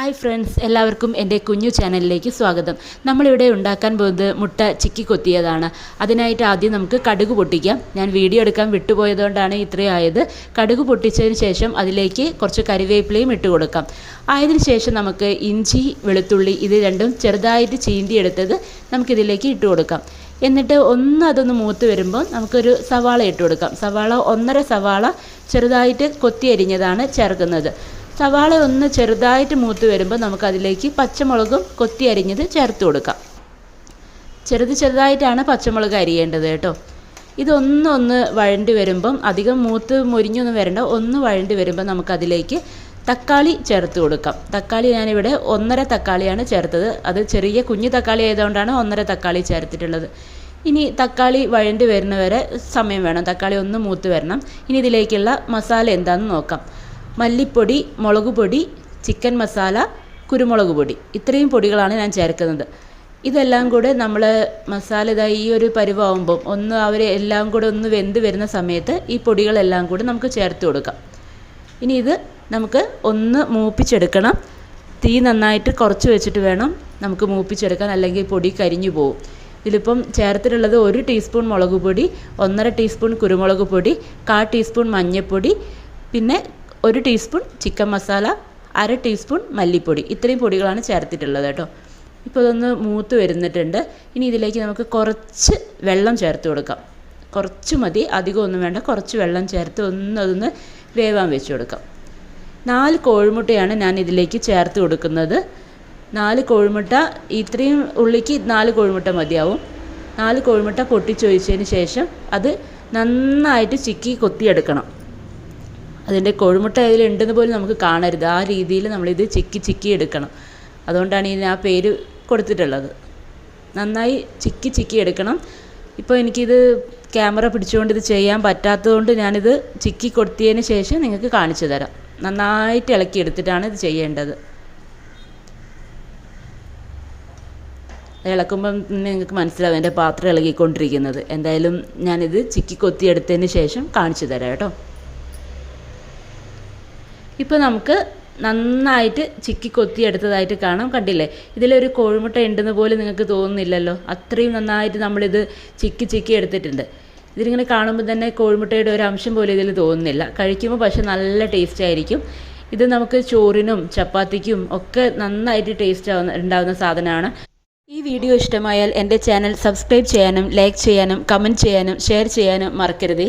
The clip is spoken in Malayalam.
ഹായ് ഫ്രണ്ട്സ് എല്ലാവർക്കും എന്റെ കുഞ്ഞു ചാനലിലേക്ക് സ്വാഗതം. നമ്മളിവിടെ ഉണ്ടാക്കാൻ പോകുന്നത് മുട്ട ചിക്കി കൊത്തിയതാണ്. അതിനായിട്ട് ആദ്യം നമുക്ക് കടുക് പൊട്ടിക്കാം. ഞാൻ വീഡിയോ എടുക്കാൻ വിട്ടുപോയതുകൊണ്ടാണ് ഇത്രയും ആയത് കടുക് പൊട്ടിച്ചതിന് ശേഷം അതിലേക്ക് കുറച്ച് കറിവേപ്പിലയും ഇട്ട് കൊടുക്കാം. ആയതിന് ശേഷം നമുക്ക് ഇഞ്ചി വെളുത്തുള്ളി ഇത് രണ്ടും ചെറുതായിട്ട് ചീന്തിയെടുത്തത് നമുക്കിതിലേക്ക് ഇട്ട് കൊടുക്കാം. എന്നിട്ട് ഒന്ന് അതൊന്ന് മൂത്ത് വരുമ്പോൾ നമുക്കൊരു സവാള ഇട്ട് കൊടുക്കാം. സവാള ഒന്നര സവാള ചെറുതായിട്ട് കൊത്തി അരിഞ്ഞതാണ് ചേർക്കുന്നത്. സവാള ഒന്ന് ചെറുതായിട്ട് മൂത്ത് വരുമ്പോൾ നമുക്കതിലേക്ക് പച്ചമുളകും കൊത്തി അരിഞ്ഞത് ചേർത്ത് കൊടുക്കാം. ചെറുത് ചെറുതായിട്ടാണ് പച്ചമുളക് അരിയേണ്ടത് കേട്ടോ. ഇതൊന്നൊന്ന് വഴണ്ടി വരുമ്പം അധികം മൂത്ത് മുരിഞ്ഞൊന്നും വരണ്ട ഒന്ന് വഴണ്ടി വരുമ്പോൾ നമുക്കതിലേക്ക് തക്കാളി ചേർത്ത് കൊടുക്കാം. തക്കാളി ഞാനിവിടെ ഒന്നര തക്കാളിയാണ് ചേർത്തത്. അത് ചെറിയ കുഞ്ഞു തക്കാളി ആയതുകൊണ്ടാണ് ഒന്നര തക്കാളി ചേർത്തിട്ടുള്ളത്. ഇനി തക്കാളി വഴണ്ടി വരുന്നവരെ സമയം വേണം. തക്കാളി ഒന്ന് മൂത്ത് വരണം. ഇനി ഇതിലേക്കുള്ള മസാല എന്താണെന്ന് നോക്കാം. മല്ലിപ്പൊടി മുളക് പൊടി ചിക്കൻ മസാല കുരുമുളക് പൊടി. ഇത്രയും പൊടികളാണ് ഞാൻ ചേർക്കുന്നത്. ഇതെല്ലാം കൂടെ നമ്മൾ മസാല ഇതായി ഈ ഒരു പരുവാകുമ്പം ഒന്ന് അവർ എല്ലാം കൂടെ ഒന്ന് വെന്ത് വരുന്ന സമയത്ത് ഈ പൊടികളെല്ലാം കൂടെ നമുക്ക് ചേർത്ത് കൊടുക്കാം. ഇനി ഇത് നമുക്ക് ഒന്ന് മൂപ്പിച്ചെടുക്കണം. തീ നന്നായിട്ട് കുറച്ച് വെച്ചിട്ട് വേണം നമുക്ക് മൂപ്പിച്ചെടുക്കാൻ അല്ലെങ്കിൽ പൊടി കരിഞ്ഞു പോകും ഇതിലിപ്പം ചേർത്തിട്ടുള്ളത് ഒരു ടീസ്പൂൺ മുളക് പൊടി ഒന്നര ടീസ്പൂൺ കുരുമുളക് പൊടി കാ ടീസ്പൂൺ മഞ്ഞൾപ്പൊടി പിന്നെ ഒരു ടീസ്പൂൺ ചിക്കൻ മസാല അര ടീസ്പൂൺ മല്ലിപ്പൊടി. ഇത്രയും പൊടികളാണ് ചേർത്തിട്ടുള്ളത് കേട്ടോ. ഇപ്പോൾ ഇതൊന്ന് മൂത്ത് വരുന്നിട്ടുണ്ട്. ഇനി ഇതിലേക്ക് നമുക്ക് കുറച്ച് വെള്ളം ചേർത്ത് കൊടുക്കാം. കുറച്ച് മതി അധികം ഒന്നും വേണ്ട. കുറച്ച് വെള്ളം ചേർത്ത് ഒന്ന് അതൊന്ന് വേവാൻ വെച്ച് കൊടുക്കാം. നാല് കോഴിമുട്ടയാണ് ഞാൻ ഇതിലേക്ക് ചേർത്ത് കൊടുക്കുന്നത്. നാല് കോഴിമുട്ട ഇത്രയും ഉള്ളിക്ക് നാല് കോഴിമുട്ട മതിയാവും. നാല് കോഴിമുട്ട പൊട്ടിച്ചൊഴിച്ചതിന് ശേഷം അത് നന്നായിട്ട് ചിക്കി കൊത്തിയെടുക്കണം. അതിന്റെ കോഴിമുട്ട അതിലുണ്ടെന്ന് പോലും നമുക്ക് കാണരുത്. ആ രീതിയിൽ നമ്മളിത് ചിക്കി ചിക്കി എടുക്കണം. അതുകൊണ്ടാണ് ഇതിന് ആ പേര് കൊടുത്തിട്ടുള്ളത്. നന്നായി ചിക്കി ചിക്കി എടുക്കണം. ഇപ്പോൾ എനിക്കിത് ക്യാമറ പിടിച്ചുകൊണ്ട് ഇത് ചെയ്യാൻ പറ്റാത്തതുകൊണ്ട് ഞാനിത് ചിക്കി കൊടുത്തതിന് ശേഷം നിങ്ങൾക്ക് കാണിച്ചു തരാം. നന്നായിട്ട് ഇളക്കി എടുത്തിട്ടാണ് ഇത് ചെയ്യേണ്ടത്. ഇളക്കുമ്പം നിങ്ങൾക്ക് മനസ്സിലാവും എന്റെ പാത്രം ഇളകിക്കൊണ്ടിരിക്കുന്നത്. എന്തായാലും ഞാനിത് ചിക്കി കൊത്തിയെടുത്തതിന് ശേഷം കാണിച്ചു തരാം കേട്ടോ. ഇപ്പോൾ നമുക്ക് നന്നായിട്ട് ചിക്കി കൊത്തി എടുത്തതായിട്ട് കാണാം. കണ്ടില്ലേ? ഇതിലൊരു കോഴിമുട്ട ഉണ്ടെന്ന് പോലും നിങ്ങൾക്ക് തോന്നുന്നില്ലല്ലോ. അത്രയും നന്നായിട്ട് നമ്മളിത് ചിക്കി ചിക്കി എടുത്തിട്ടുണ്ട്. ഇതിലിങ്ങനെ കാണുമ്പോൾ തന്നെ കോഴിമുട്ടയുടെ ഒരു അംശം പോലും ഇതിൽ തോന്നുന്നില്ല. കഴിക്കുമ്പോൾ പക്ഷെ നല്ല ടേസ്റ്റ് ആയിരിക്കും. ഇത് നമുക്ക് ചോറിനും ചപ്പാത്തിക്കും ഒക്കെ നന്നായിട്ട് ടേസ്റ്റ് ആവുന്ന ഉണ്ടാകുന്ന സാധനമാണ്. ഈ വീഡിയോ ഇഷ്ടമായാൽ എന്റെ ചാനൽ സബ്സ്ക്രൈബ് ചെയ്യാനും ലൈക്ക് ചെയ്യാനും കമന്റ് ചെയ്യാനും ഷെയർ ചെയ്യാനും മറക്കരുതേ.